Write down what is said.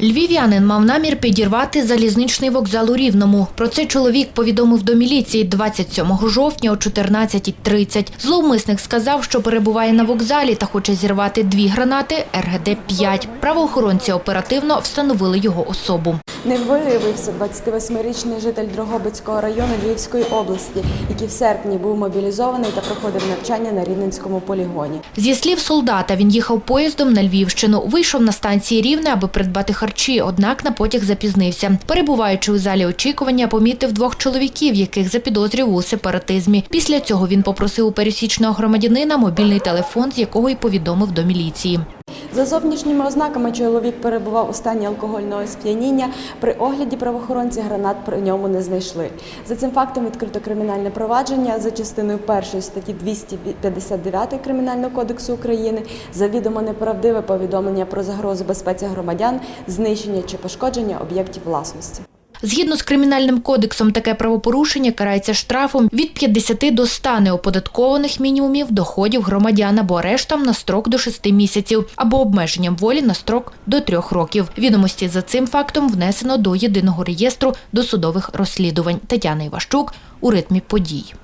Львів'янин мав намір підірвати залізничний вокзал у Рівному. Про це чоловік повідомив до міліції 27 жовтня о 14.30. Зловмисник сказав, що перебуває на вокзалі та хоче зірвати дві гранати РГД-5. Правоохоронці оперативно встановили його особу. Не виявився 28-річний житель Дрогобицького району Львівської області, який в серпні був мобілізований та проходив навчання на Рівненському полігоні. Зі слів солдата, він їхав поїздом на Львівщину. Вийшов на станції Рівне, аби придбати харчі, однак на потяг запізнився. Перебуваючи у залі очікування, помітив двох чоловіків, яких запідозрював у сепаратизмі. Після цього він попросив у пересічного громадянина мобільний телефон, з якого й повідомив до міліції. За зовнішніми ознаками чоловік перебував у стані алкогольного сп'яніння. При огляді правоохоронці гранат при ньому не знайшли. За цим фактом відкрито кримінальне провадження за частиною першої статті 259 Кримінального кодексу України завідомо неправдиве повідомлення про загрозу безпеці громадян, знищення чи пошкодження об'єктів власності. Згідно з кримінальним кодексом, таке правопорушення карається штрафом від 50 до 100 неоподаткованих мінімумів доходів громадян або арештом на строк до 6 місяців, або обмеженням волі на строк до 3 років. Відомості за цим фактом внесено до єдиного реєстру досудових розслідувань. Тетяна Іващук у ритмі подій.